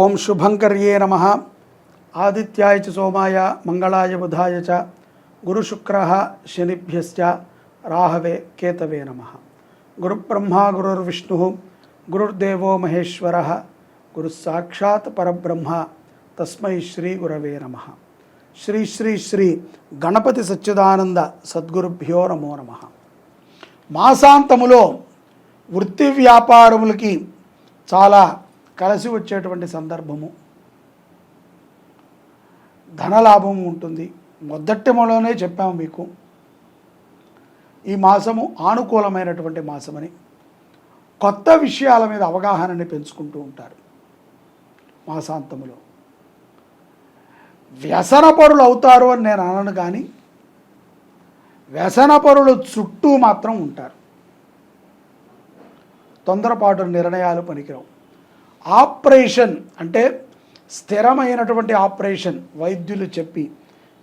ఓం శుభంకర్యే నమ. ఆదిత్యాయ చ సోమాయ మంగళాయ బుధాయ చ గురుశుక్ర శనిభ్యశ్చ రాహవే కేతవే నమ. గురుబ్రహ్మ గురుర్విష్ణు గురుర్దేవో మహేశ్వర గురుసాక్షాత్ పరబ్రహ్మ తస్మై శ్రీ గురవే నమ. శ్రీ శ్రీ శ్రీ గణపతి సచ్చిదానంద సద్గురుభ్యో నమో నమ. మాసాంతములో వృత్తి వ్యాపారములకి చాలా కలిసి వచ్చేటువంటి సందర్భము. ధనలాభం ఉంటుంది. మొదటిలోనే చెప్పాము మీకు. ఈ మాసము ఆనుకూలమైనటువంటి మాసమని. కొత్త విషయాల మీద అవగాహనని పెంచుకుంటూ ఉంటారు మాసాంతములో. వ్యసనపరులు అవుతారు అని నేను అనను కానీ వ్యసనపరులు చుట్టూ మాత్రం ఉంటారు. తొందరపాటు నిర్ణయాలు పనికిరావు. ఆపరేషన్ అంటే స్థిరమైనటువంటి ఆపరేషన్ వైద్యులు చెప్పి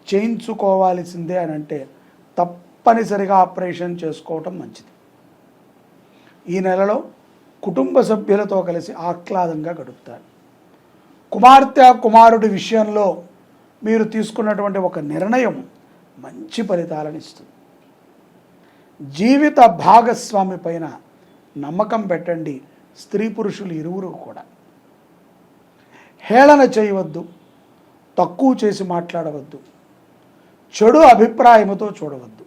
చేయించుకోవాల్సిందే అని అంటే తప్పనిసరిగా ఆపరేషన్ చేసుకోవటం మంచిది. ఈ నెలలో కుటుంబ సభ్యులతో కలిసి ఆహ్లాదంగా గడుపుతారు. కుమార్తె కుమారుడి విషయంలో మీరు తీసుకున్నటువంటి ఒక నిర్ణయం మంచి ఫలితాలను ఇస్తుంది. జీవిత భాగస్వామి పైన నమ్మకం పెట్టండి. స్త్రీ పురుషులు ఇరువురు కూడా. హేళన చేయవద్దు తక్కువ చేసి మాట్లాడవద్దు చెడు అభిప్రాయముతో చూడవద్దు.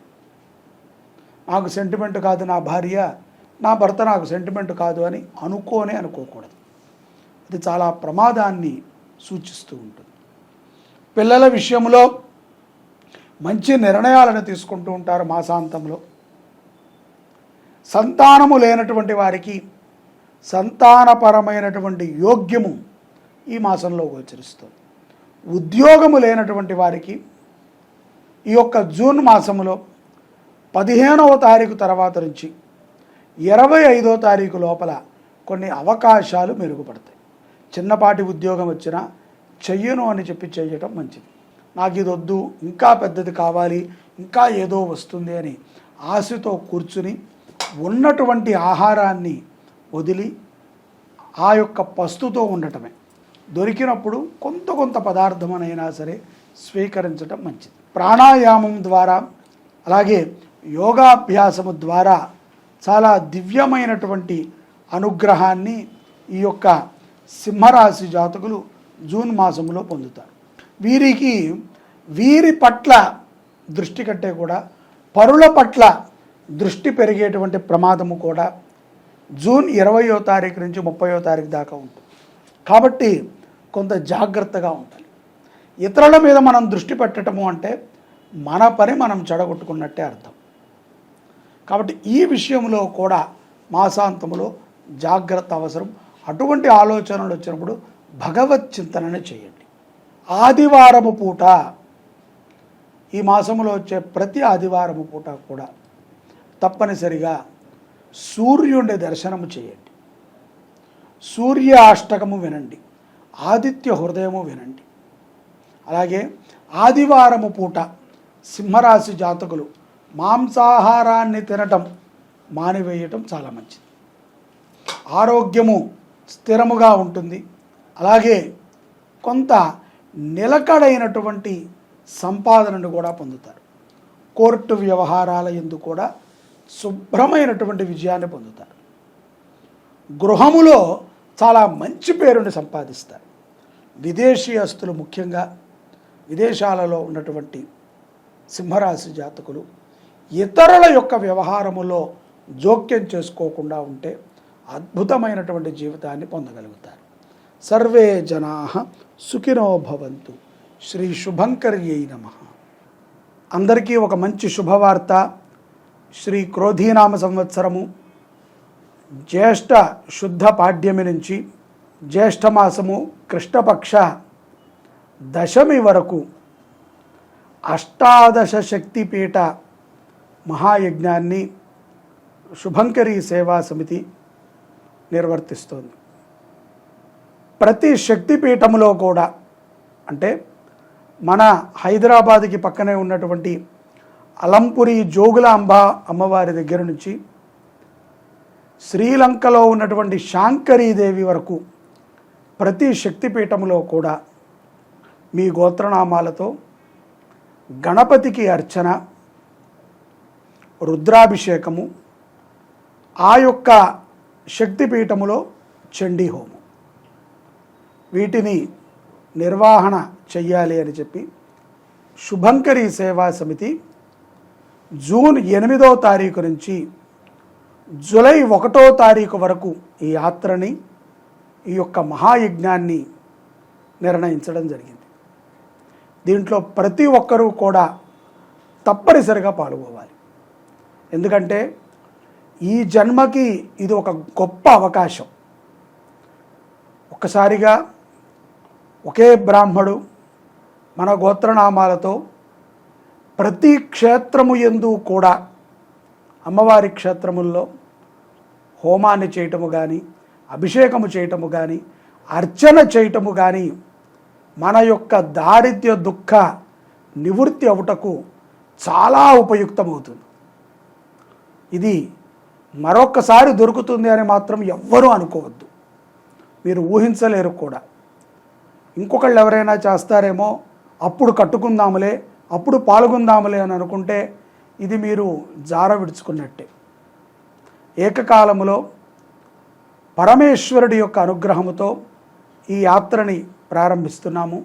నాకు సెంటిమెంట్ కాదు నా భార్య నా భర్త నాకు సెంటిమెంట్ కాదు అని అనుకోనే అనుకోకూడదు. అది చాలా ప్రమాదాన్ని సూచిస్తూ ఉంటుంది. పిల్లల విషయంలో మంచి నిర్ణయాలను తీసుకుంటూ ఉంటారు మాసాంతంలో. సంతానము లేనటువంటి వారికి సంతానపరమైనటువంటి యోగ్యము ఈ మాసంలో గోచరిస్తుంది ఉద్యోగము లేనటువంటి వారికి ఈ యొక్క జూన్ మాసములో పదిహేనవ తారీఖు తర్వాత నుంచి ఇరవై ఐదో తారీఖు లోపల కొన్ని అవకాశాలు మెరుగుపడతాయి. చిన్నపాటి ఉద్యోగం వచ్చినా చెయ్యను అని చెప్పి చేయటం మంచిది. నాకు ఇది వద్దు ఇంకా పెద్దది కావాలి ఇంకా ఏదో వస్తుంది అని ఆశతో కూర్చుని ఉన్నటువంటి ఆహారాన్ని వదిలి ఆ యొక్క పస్తుతో ఉండటమే. దొరికినప్పుడు కొంత కొంత పదార్థమనైనా సరే స్వీకరించడం మంచిది. ప్రాణాయామం ద్వారా అలాగే యోగాభ్యాసము ద్వారా చాలా దివ్యమైనటువంటి అనుగ్రహాన్ని ఈ యొక్క సింహరాశి జాతకులు జూన్ మాసంలో పొందుతారు. వీరికి వీరి పట్ల దృష్టి కట్టే కూడా పరుల పట్ల దృష్టి పెరిగేటువంటి ప్రమాదము కూడా జూన్ ఇరవయో తారీఖు నుంచి ముప్పయో తారీఖు దాకా ఉంటుంది. కాబట్టి కొంత జాగ్రత్తగా ఉండాలి ఇతరుల మీద మనం దృష్టి పెట్టడము అంటే మన పని మనం చెడగొట్టుకున్నట్టే అర్థం. కాబట్టి ఈ విషయంలో కూడా మాసాంతములో జాగ్రత్త అవసరం. అటువంటి ఆలోచనలు వచ్చినప్పుడు భగవత్ చింతనని చేయండి. ఆదివారము పూట ఈ మాసంలో వచ్చే ప్రతి ఆదివారము పూట కూడా తప్పనిసరిగా సూర్యుడి దర్శనము చేయండి. సూర్య అష్టకము వినండి. ఆదిత్య హృదయము వినండి. అలాగే ఆదివారము పూట సింహరాశి జాతకులు మాంసాహారాన్ని తినటం మానివేయటం చాలా మంచిది. ఆరోగ్యము స్థిరముగా ఉంటుంది. అలాగే కొంత నిలకడైనటువంటి సంపాదనను కూడా పొందుతారు. కోర్టు వ్యవహారాల ఎందు కూడా శుభ్రమైనటువంటి విజయాన్ని పొందుతారు. గృహములో చాలా మంచి పేరుని సంపాదిస్తారు. విదేశీయస్తులు ముఖ్యంగా విదేశాలలో ఉన్నటువంటి సింహరాశి జాతకులు ఇతరుల యొక్క వ్యవహారములో జోక్యం చేసుకోకుండా ఉంటే అద్భుతమైనటువంటి జీవితాన్ని పొందగలుగుతారు. సర్వే జనా సుఖినో భవంతు. శ్రీ శుభంకర్యై నమ. అందరికీ ఒక మంచి శుభవార్త. శ్రీ క్రోధీనామ సంవత్సరము జ్యేష్ఠ శుద్ధ పాడ్యమి నుంచి జ్యేష్ఠమాసము కృష్ణపక్ష దశమి వరకు అష్టాదశ శక్తిపీఠ మహాయజ్ఞాన్ని శుభంకరి సేవా సమితి నిర్వర్తిస్తోంది. ప్రతి శక్తిపీఠములో కూడా అంటే మన హైదరాబాద్కి పక్కనే ఉన్నటువంటి అలంపురి జోగులాంబ అమ్మవారి దగ్గర నుంచి శ్రీలంకలో ఉన్నటువంటి శాంకరీదేవి వరకు ప్రతి శక్తిపీఠములో కూడా మీ గోత్రనామాలతో గణపతికి అర్చన రుద్రాభిషేకము ఆ యొక్క శక్తిపీఠములో చండీ హోమం. వీటిని నిర్వహణ చెయ్యాలి అని చెప్పి శుభంకరి సేవా సమితి జూన్ ఎనిమిదో తారీఖు నుంచి జూలై ఒకటో తారీఖు వరకు ఈ యాత్రని ఈ యొక్క మహాయజ్ఞాన్ని నిర్ణయించడం జరిగింది. దీంట్లో ప్రతి ఒక్కరూ కూడా తప్పనిసరిగా పాల్గొవాలి. ఎందుకంటే ఈ జన్మకి ఇది ఒక గొప్ప అవకాశం. ఒక్కసారిగా ఒకే బ్రాహ్మడు మన గోత్రనామాలతో ప్రతి క్షేత్రము ఎందు కూడా అమ్మవారి క్షేత్రముల్లో హోమాన్ని చేయటము కానీ అభిషేకము చేయటము కానీ అర్చన చేయటము కానీ మన యొక్క దారిద్ర్య దుఃఖ నివృత్తి అవుటకు చాలా ఉపయుక్తమవుతుంది. ఇది మరొక్కసారి దొరుకుతుంది అని మాత్రం ఎవ్వరూ అనుకోవద్దు. మీరు ఊహించలేరు కూడా. ఇంకొకళ్ళు ఎవరైనా చేస్తారేమో అప్పుడు కట్టుకుందాములే అప్పుడు పాల్గొందాములే అని అనుకుంటే ఇది మీరు జార విడుచుకున్నట్టే. ఏకకాలములో పరమేశ్వరుడి యొక్క అనుగ్రహముతో ఈ యాత్రని ప్రారంభిస్తున్నాము.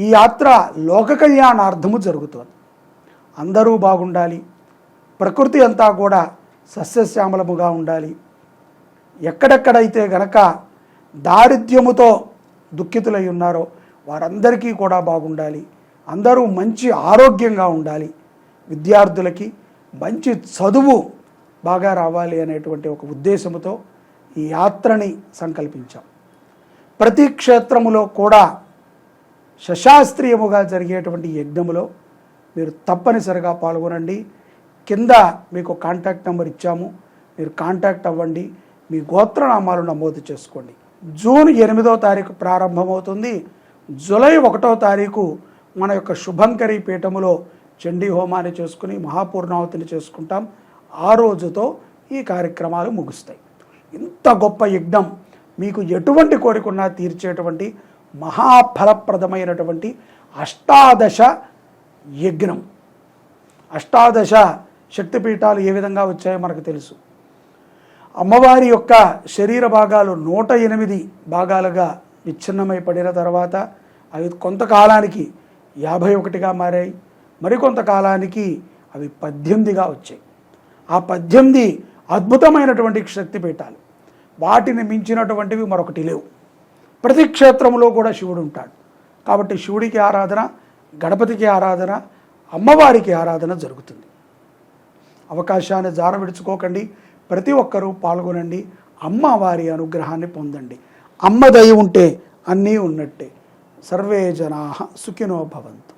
ఈ యాత్ర లోక కళ్యాణార్థము జరుగుతుంది. అందరూ బాగుండాలి. ప్రకృతి అంతా కూడా సస్యశ్యామలముగా ఉండాలి. ఎక్కడెక్కడైతే గనక దారిద్ర్యముతో దుఃఖితులై ఉన్నారో వారందరికీ కూడా బాగుండాలి. అందరూ మంచి ఆరోగ్యంగా ఉండాలి. విద్యార్థులకి మంచి చదువు బాగా రావాలి అనేటువంటి ఒక ఉద్దేశంతో ఈ యాత్రని సంకల్పించాం. ప్రతి క్షేత్రములో కూడా శశాస్త్రీయముగా జరిగేటువంటి యజ్ఞములో మీరు తప్పనిసరిగా పాల్గొనండి. కింద మీకు కాంటాక్ట్ నెంబర్ ఇచ్చాము. మీరు కాంటాక్ట్ అవ్వండి. మీ గోత్రనామాలు నమోదు చేసుకోండి. జూన్ ఎనిమిదో తారీఖు ప్రారంభమవుతుంది. జూలై ఒకటో తారీఖు మన యొక్క శుభంకరి పీఠములో చండీ హోమాన్ని చేసుకుని మహాపూర్ణావతిని చేసుకుంటాం. ఆ రోజుతో ఈ కార్యక్రమాలు ముగుస్తాయి. ఇంత గొప్ప యజ్ఞం మీకు ఎటువంటి కోరికున్నా తీర్చేటువంటి మహాఫలప్రదమైనటువంటి అష్టాదశ యజ్ఞం. అష్టాదశ శక్తిపీఠాలు ఏ విధంగా వచ్చాయో మనకు తెలుసు. అమ్మవారి యొక్క శరీర భాగాలు నూట ఎనిమిది భాగాలుగా విచ్ఛిన్నమై పడిన తర్వాత అవి కొంతకాలానికి యాభై ఒకటిగా మారాయి. మరికొంతకాలానికి అవి పద్దెనిమిదిగా వచ్చాయి. ఆ పద్దెనిమిది అద్భుతమైనటువంటి శక్తిపీఠాలు. వాటిని మించినటువంటివి మరొకటి లేవు. ప్రతి క్షేత్రంలో కూడా శివుడు ఉంటాడు. కాబట్టి శివుడికి ఆరాధన గణపతికి ఆరాధన అమ్మవారికి ఆరాధన జరుగుతుంది. అవకాశాన్ని జార విడుచుకోకండి. ప్రతి ఒక్కరూ పాల్గొనండి. అమ్మవారి అనుగ్రహాన్ని పొందండి. అమ్మ దయ ఉంటే అన్నీ ఉన్నట్టే. సర్వే జనా సుఖినో భవంతు.